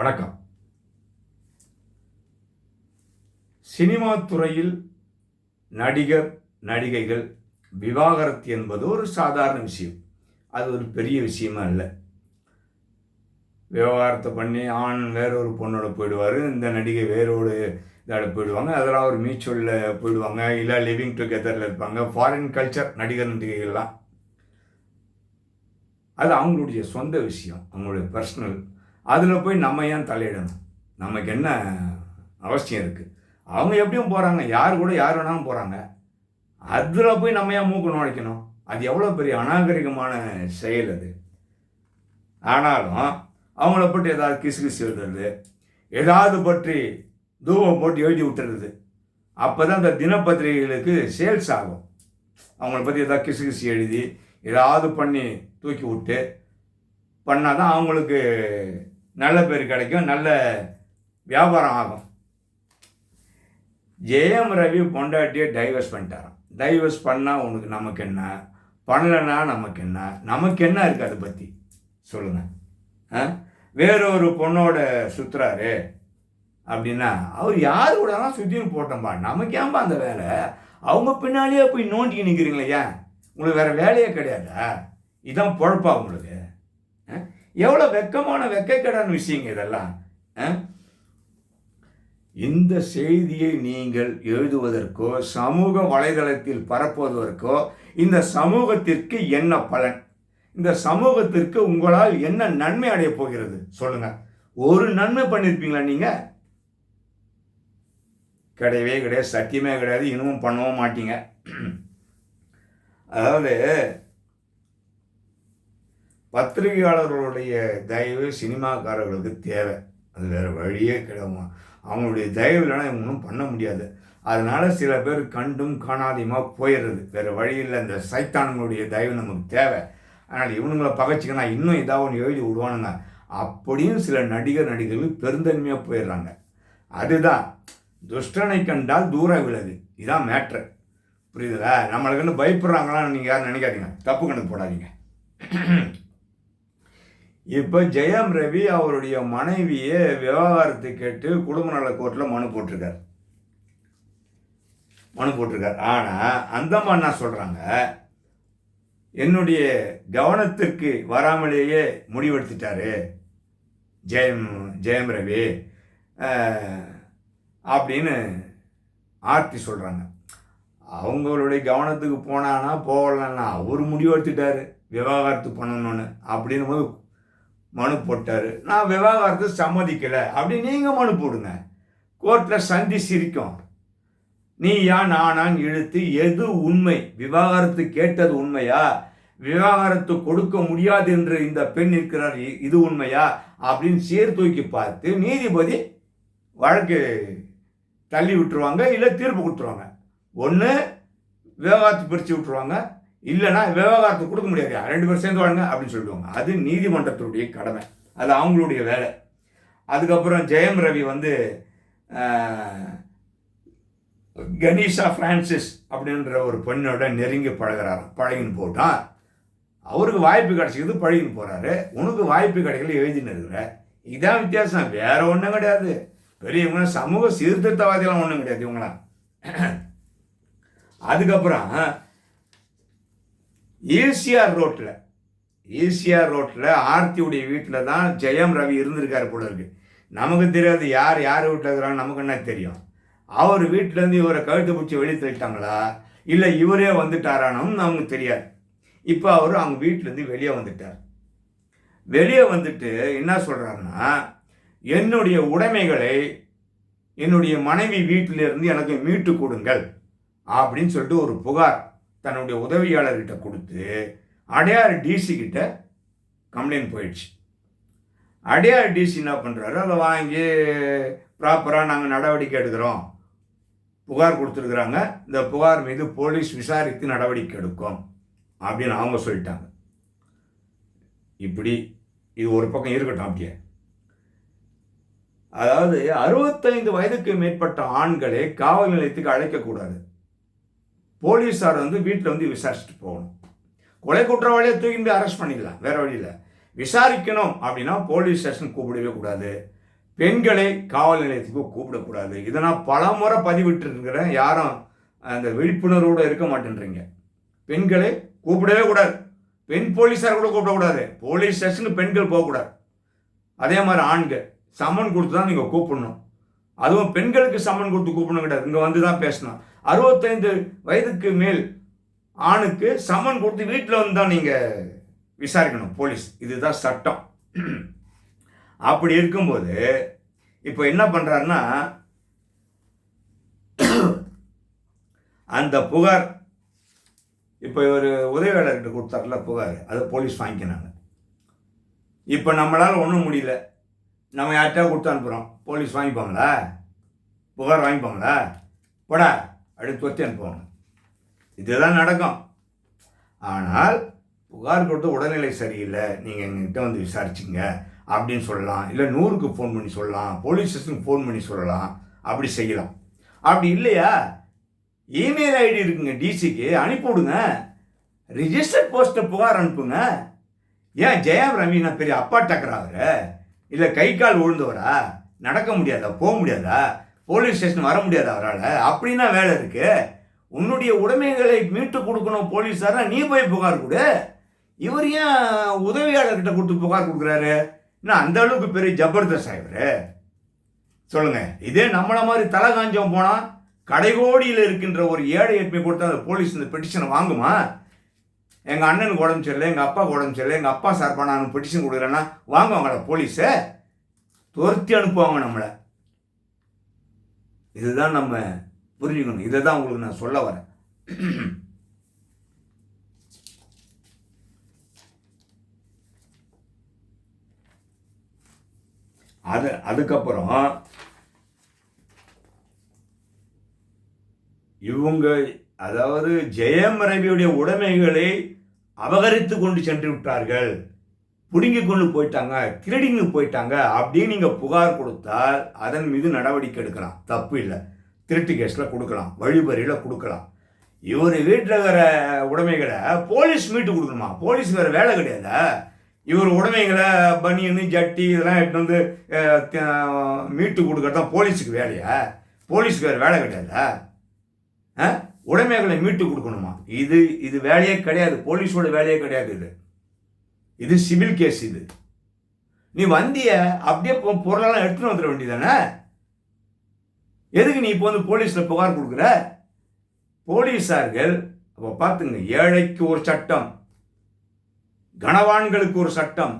வணக்கம். சினிமா துறையில் நடிகர் நடிகைகள் விவாகரத்து என்பது ஒரு சாதாரண விஷயம். அது ஒரு பெரிய விஷயமா இல்லை. விவகாரத்தை பண்ணி ஆண் வேற ஒரு பொண்ணோட போயிடுவார் இந்த நடிகை வேறோடு இதோட போயிடுவாங்க அதெல்லாம் ஒரு மியூச்சுவலில் போயிடுவாங்க இல்லை லிவிங் டுகெதரில் இருப்பாங்க ஃபாரின் கல்ச்சர் நடிகர் நடிகைகள்லாம். அது அவங்களுடைய சொந்த விஷயம் அவங்களுடைய பர்சனல் அதில் போய் நம்ம ஏன் தலையிடணும்? நமக்கு என்ன அவசியம் இருக்குது அவங்க எப்படியும் போகிறாங்க யார் கூட யார் வேணாலும் போகிறாங்க அதில் போய் நம்ம ஏன் மூக்கு நுழைக்கணும்? அது எவ்வளோ பெரிய அநாகரிகமான செயல் அது. ஆனாலும் அவங்கள பற்றி ஏதாவது கிசு கிசு எழுதுறது ஏதாவது பற்றி தூவம் போட்டு எழுதி விட்டுறது அப்போ தான் அந்த தினப்பத்திரிகைகளுக்கு சேல்ஸ் ஆகும். அவங்கள பற்றி ஏதாவது கிசு கிசு எழுதி ஏதாவது பண்ணி தூக்கி விட்டு பண்ணால் தான் அவங்களுக்கு நல்ல பேர் கிடைக்கும் நல்ல வியாபாரம் ஆகும். ஜெயம் ரவி பொண்டாட்டியை டைவர்ஸ் பண்ணிட்டாராம். டைவர்ஸ் பண்ணால் உனக்கு நமக்கு என்ன? பண்ணலைன்னா நமக்கு என்ன? நமக்கு என்ன இருக்குது அதை பற்றி சொல்லுங்கள் ஆ? வேறொரு பொண்ணோட சுற்றுறாரு அப்படின்னா அவர் யார் கூடலாம் சுற்றின்னு போட்டோம்பா? நமக்கு ஏன்பா அந்த வேலை? அவங்க பின்னாலேயே போய் நோண்டி நிற்கிறீங்களே ஏன்? உங்களுக்கு வேறு வேலையே கிடையாதா? இதான் பொழப்பா உங்களுக்கு. ஆ? எவ்வளோ வெக்கமான வெக்கக்கடான விஷயங்க இதெல்லாம்? ஆ? இந்த செய்தியை நீங்கள் எழுதுவதற்கோ சமூக வலைதளத்தில் பரப்புவதற்கோ இந்த சமூகத்திற்கு என்ன பலன்? இந்த சமூகத்திற்கு உங்களால் என்ன நன்மை அடைய போகிறது? சொல்லுங்க. ஒரு நன்மை பண்ணியிருப்பீங்களா நீங்க? கிடையவே கிடையாது சத்தியமே கிடையாது இன்னமும் பண்ணவும் மாட்டீங்க. அதாவது பத்திரிகையாளர்களுடைய தயவு சினிமாக்காரர்களுக்கு தேவை. அது வேறு வழியே கிடையாது அவங்களுடைய தயவு இல்லைன்னா இவங்க ஒன்றும் பண்ண முடியாது. அதனால் சில பேர் கண்டும் காணாதியமாக போயிடுறது. வேறு வழியில் இந்த சைத்தானுங்களுடைய தயவு நமக்கு தேவை. அதனால் இவனுங்களை பகைச்சிக்கனா இன்னும் ஏதாவது ஒன்று எழுதி விடுவானுங்க. அப்படியும் சில நடிகர் நடிகர்கள் பெருந்தன்மையாக போயிடுறாங்க. அதுதான். துஷ்டனை கண்டால் தூர விலகு. இதான் மேட்ரு. புரியுதுல நம்மளுக்குன்னு பயப்படுறாங்களான்னு நீங்கள் யாரும் நினைக்காதீங்க. தப்பு கணக்கு போடாதீங்க. இப்போ ஜெயம் ரவி அவருடைய மனைவியை விவகாரத்தை கேட்டு குடும்ப நல கோர்ட்டில் மனு போட்டிருக்கார். மனு போட்டிருக்கார். ஆனால் அந்தம்மா என்ன சொல்கிறாங்க என்னுடைய கவனத்துக்கு வராமலேயே முடிவெடுத்துட்டாரு ஜெயம் ஜெயம் ரவி. அப்படின்னு ஆர்த்தி சொல்கிறாங்க அவங்களுடைய கவனத்துக்கு போனான்னா போகலன்னா அவர் முடிவெடுத்துட்டாரு விவகாரத்து பண்ணணும்னு அப்படின்னும் போது மனு போட்டார். நான் விவாகரத்து சம்மதிக்கலை. அப்படி நீங்கள் மனு போடுங்க. கோர்ட்டில் சந்தி சிரிக்கும். நீ யான் நானான் இழுத்து எது உண்மை? விவாகரத்து கேட்டது உண்மையா? விவாகரத்து கொடுக்க முடியாது என்று இந்த பெண் இருக்கிறார் இ- இது உண்மையா? அப்படின்னு சீர் தூக்கி பார்த்து நீதிபதி வழக்கு தள்ளி விட்டுருவாங்க இல்லை தீர்ப்பு கொடுத்துருவாங்க. ஒன்று விவாகரத்து பிரித்து விட்டுருவாங்க. இல்லைன்னா விவகாரத்தை கொடுக்க முடியாது. ரெண்டு பேரும் சேர்ந்து வாழுங்க அப்படின்னு சொல்லிடுவாங்க. அது நீதிமன்றத்தினுடைய கடமை. அது அவங்களுடைய வேலை. அதுக்கப்புறம் ஜெயம் ரவி வந்து கணேஷா ஃப்ரான்சிஸ் அப்படின்ற ஒரு பெண்ணோட நெருங்கி பழகுறாராம். பழகின்னு போட்டான். அவருக்கு வாய்ப்பு கிடைச்சிக்குது பழகின்னு போகிறாரு உனக்கு வாய்ப்பு கிடைக்கல எழுதின்னு இருக்கிற. இதான் வித்தியாசம். வேற ஒன்றும் கிடையாது. பெரியவங்க சமூக சீர்திருத்தவாதிகளாம் ஒன்றும் கிடையாது இவங்களாம். அதுக்கப்புறம் ஈசிஆர் ரோட்டில் ஈசிஆர் ரோட்டில் ஆர்த்தியுடைய வீட்டில் தான் ஜெயம் ரவி இருந்திருக்காரு போல இருக்கு. நமக்கு தெரியாது யார் யார் வீட்டில் இருக்கிறாங்க நமக்கு என்ன தெரியும்? அவர் வீட்டிலேருந்து இவரை கழுத்து பிடிச்சி வெளியே தள்ளிட்டாங்களா? இல்லை இவரே வந்துட்டாரானும் நமக்கு தெரியாது. இப்போ அவர் அவங்க வீட்டிலேருந்து வெளியே வந்துட்டார். வெளியே வந்துட்டு என்ன சொல்கிறாருன்னா என்னுடைய உடைமைகளை என்னுடைய மனைவி வீட்டிலிருந்து எனக்கு மீட்டு கொடுங்கள் அப்படின்னு சொல்லிட்டு ஒரு புகார். தன்னுடைய உதவியாளர்கிட்ட கொடுத்து அடையார் டிசி கிட்ட கம்ப்ளைண்ட் போயிடுச்சு. அடையார் டிசி என்ன பண்ணுறாரு அதை வாங்கி ப்ராப்பராக நாங்கள் நடவடிக்கை எடுக்கிறோம். புகார் கொடுத்துருக்குறாங்க. இந்த புகார் மீது போலீஸ் விசாரித்து நடவடிக்கை எடுக்கும் அப்படின்னு அவங்க சொல்லிட்டாங்க. இப்படி இது ஒரு பக்கம் இருக்கட்டும் அப்படியே. அதாவது அறுபத்தைந்து வயதுக்கு மேற்பட்ட ஆண்களை காவல் நிலையத்துக்கு அழைக்கக்கூடாது. போலீஸார் வந்து வீட்டில் வந்து விசாரிச்சுட்டு போகணும். கொலை குற்றவாளியை தூக்கி போய் அரெஸ்ட் பண்ணிடலாம் வேற வழியில் விசாரிக்கணும் அப்படின்னா போலீஸ் ஸ்டேஷன் கூப்பிடவே கூடாது. பெண்களை காவல் நிலையத்துக்கு கூப்பிடக்கூடாது. இதை நான் பல முறை யாரும் அந்த விழிப்புணர்வோடு இருக்க மாட்டேன்றீங்க. பெண்களை கூப்பிடவே கூடாது. பெண் போலீஸார் கூட கூப்பிடக்கூடாது. போலீஸ் ஸ்டேஷனுக்கு பெண்கள் போகக்கூடாது. அதே மாதிரி ஆண்கள். சம்மன் கொடுத்து தான் நீங்கள் கூப்பிடணும். அதுவும் பெண்களுக்கு சம்மன் கொடுத்து கூப்பிடணும் கிடையாது. இங்கே வந்து தான் பேசணும். அறுபத்தைந்து வயதுக்கு மேல் ஆணுக்கு சம்மன் கொடுத்து வீட்டில் வந்து தான் நீங்கள் விசாரிக்கணும் போலீஸ். இதுதான் சட்டம். அப்படி இருக்கும்போது இப்போ என்ன பண்ணுறாருன்னா அந்த புகார் இப்போ ஒரு உதவியாளர்கிட்ட கொடுத்தாருல புகார் அதை போலீஸ் வாங்கிக்கினாங்க. இப்போ நம்மளால் ஒன்றும் முடியல. நம்ம யார்கிட்ட கொடுத்து அனுப்புகிறோம் போலீஸ் வாங்கிப்பாங்களா? புகார் வாங்கிப்பாங்களா? போடா. அப்படின்னு தொத்தி அனுப்புவாங்க இதுதான் நடக்கும். ஆனால் புகார் கொடுத்து உடல்நிலை சரியில்லை. நீங்கள் எங்ககிட்ட வந்து விசாரிச்சிங்க. அப்படின்னு சொல்லலாம். இல்லை நூறுக்கு ஃபோன் பண்ணி சொல்லலாம். போலீஸ் ஸ்டேஷனுக்கு ஃபோன் பண்ணி சொல்லலாம். அப்படி செய்யலாம். அப்படி இல்லையா? இமெயில் ஐடி இருக்குங்க டிசிக்கு அனுப்பிவிடுங்க ரிஜிஸ்டர்ட் போஸ்ட்டை புகார் அனுப்புங்க. ஏன் ஜெயம் ரவி நான் பெரிய அப்பா டக்கராகிற இல்லை கை கால் விழுந்தவரா? நடக்க முடியாதா? போக முடியாதா? போலீஸ் ஸ்டேஷன் வர முடியாது அவரால். அப்படின்னா வேலை இருக்குது உன்னுடைய உடைமைகளை மீட்டு கொடுக்கணும் போலீஸாரா? நீ போய் புகார் கொடு. இவர் ஏன் உதவியாளர்கிட்ட கொடுத்து புகார் கொடுக்குறாரு? இன்னும் அந்த அளவுக்கு பெரிய ஜபர்தஸ்த் ஆயிவரு சொல்லுங்கள் இதே நம்மளை மாதிரி தலை காஞ்சம் போனால் கடைகோடியில் இருக்கின்ற ஒரு ஏழை எட்மை கொடுத்தா அந்த போலீஸ் இந்த பெட்டிஷனை வாங்குமா? எங்கள் அண்ணனுக்கு உடம்பு சரியில்லை எங்கள் அப்பாவுக்கு உடம்பு சரியில்லை எங்கள் அப்பா சார்பாக நான் பெட்டிஷன் கொடுக்குறேன்னா வாங்குவாங்களா போலீஸை? துரத்தி அனுப்புவாங்க நம்மளை. இதுதான் நம்ம புரிஞ்சுக்கணும். இதை தான் உங்களுக்கு நான் சொல்ல வரேன். அது அதுக்கப்புறம் இவங்க அதாவது ஜெயம் ரவியுடைய உடைமைகளை அபகரித்து கொண்டு சென்று விட்டார்கள். பிடுங்கி கொண்டு போயிட்டாங்க திருடிங்க போயிட்டாங்க அப்படின்னு நீங்கள் புகார் கொடுத்தால் அதன் மீது நடவடிக்கை எடுக்கலாம். தப்பு இல்லை. திருட்டு கேஸில் கொடுக்கலாம். வழிபறியில் கொடுக்கலாம். இவர் வீட்டில் இருக்கிற உடைமைகளை போலீஸ் மீட்டு கொடுக்கணுமா? போலீஸ் வேறு வேலை கிடையாதா? இவர் உடைமைகளை பனியனு ஜட்டி இதெல்லாம் எடுத்து வந்து மீட்டு கொடுக்கறது தான் போலீஸுக்கு வேலையா? போலீஸுக்கு வேறு வேலை கிடையாதா? ஆ? உடைமைகளை மீட்டு கொடுக்கணுமா? இது இது வேலையே கிடையாது. போலீஸோட வேலையே கிடையாது இது. இது சிவில் கேஸ் இது. நீ வந்திய அப்படியே பொருளெல்லாம் எடுத்துன்னு வந்துட வேண்டியதானே? எதுக்கு நீ இப்போ வந்து போலீஸில் புகார் கொடுக்குற? போலீஸார்கள் அப்போ பார்த்துங்க ஏழைக்கு ஒரு சட்டம் கனவான்களுக்கு ஒரு சட்டம்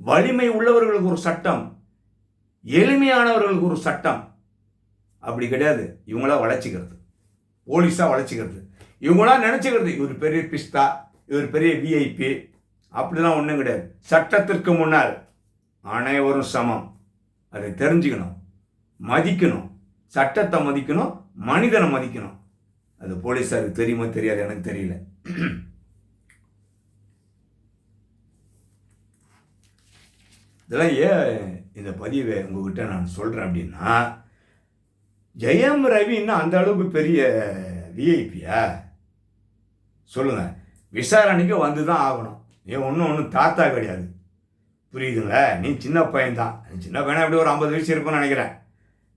வலிமை உள்ளவர்களுக்கு ஒரு சட்டம் எளிமையானவர்களுக்கு ஒரு சட்டம். அப்படி கிடையாது. இவங்களா வளைச்சிக்கிறது போலீஸாக வளைச்சிக்கிறது இவங்களாம் நினச்சிக்கிறது இவர் பெரிய பிஸ்தா இவர் பெரிய விஐபி அப்படிலாம் ஒன்றும் கிடையாது. சட்டத்திற்கு முன்னால் அனைவரும் சமம். அதை தெரிஞ்சுக்கணும். மதிக்கணும். சட்டத்தை மதிக்கணும். மனிதனை மதிக்கணும். அது போலீஸாருக்கு தெரியுமா தெரியாது? எனக்கு தெரியல. இதெல்லாம் ஏன் இந்த பதிவை உங்ககிட்ட நான் சொல்கிறேன் அப்படின்னா ஜெயம் ரவி அந்த அளவுக்கு பெரிய விஐபியா சொல்லுங்க. விசாரணைக்கு வந்து தான் ஆகணும். நீ ஒன்றும் ஒன்றும் தாத்தா கிடையாது. புரியுதுங்களா? நீ சின்ன பையன்தான். சின்ன பையனா எப்படி ஒரு ஐம்பது வயசு இருக்கும்னு நினைக்கிறேன்.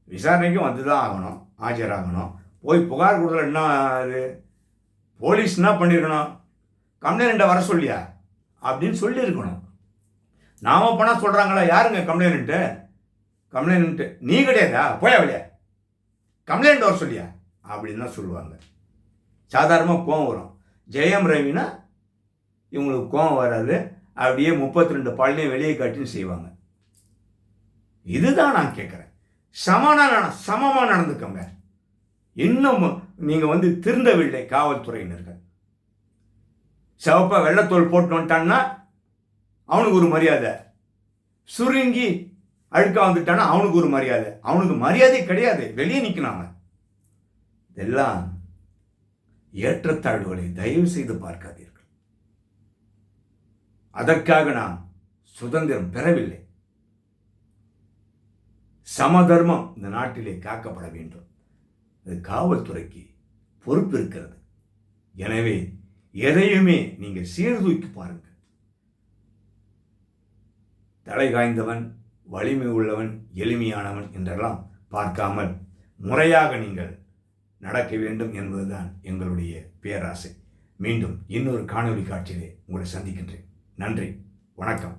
விசாரணைக்கும் வந்து தான் ஆகணும். ஆஜராகணும். போய் புகார் கொடுக்கல என்ன அது போலீஸ் என்ன பண்ணியிருக்கணும் கம்ப்ளைண்ட்டை வர சொல்லியா? அப்படின்னு சொல்லியிருக்கணும். நாம போனால் சொல்கிறாங்களா யாருங்க கம்ப்ளைண்ட்டு? கம்ப்ளைண்ட்டு நீ கிடையாதா? போயா வெளியே? கம்ப்ளைண்ட் வர சொல்லியா? அப்படின்னு தான் சொல்லுவாங்க. சாதாரணமாக கோவம் வரும். ஜெயம் ரவினா இவங்களுக்கு கோபம் வராது. அப்படியே முப்பத்தி ரெண்டு பால்லையும் வெளியே காட்டின்னு செய்வாங்க. இதுதான் நான் கேட்குறேன். சமனா நட- சமமாக நடந்துக்கோங்க. இன்னும் நீங்கள் வந்து திருந்தவில்லை காவல்துறையினர்கள். சிவப்பாக வெள்ளத்தோல் போட்டு வந்துட்டான்னா அவனுக்கு ஒரு மரியாதை. சுருங்கி அழுக்கா வந்துட்டானா அவனுக்கு ஒரு மரியாதை. அவனுக்கு மரியாதை கிடையாது. வெளியே நிற்கணும் இதெல்லாம் ஏற்றத்தாழ்வுகளை தயவு செய்து பார்க்காதீர்கள். அதற்காக நான் சுதந்திரம் பெறவில்லை. சமதர்மம் இந்த நாட்டிலே காக்கப்பட வேண்டும். அது காவல்துறைக்கு பொறுப்பு இருக்கிறது. எனவே எதையுமே நீங்கள் சீர்தூக்கி பாருங்கள். தலை காய்ந்தவன் வலிமை உள்ளவன் எளிமையானவன் என்றெல்லாம் பார்க்காமல் முறையாக நீங்கள் நடக்க வேண்டும் என்பதுதான் எங்களுடைய பேராசை. மீண்டும் இன்னொரு காணொளி காட்சியிலே உங்களை சந்திக்கின்றேன். நன்றி. வணக்கம்.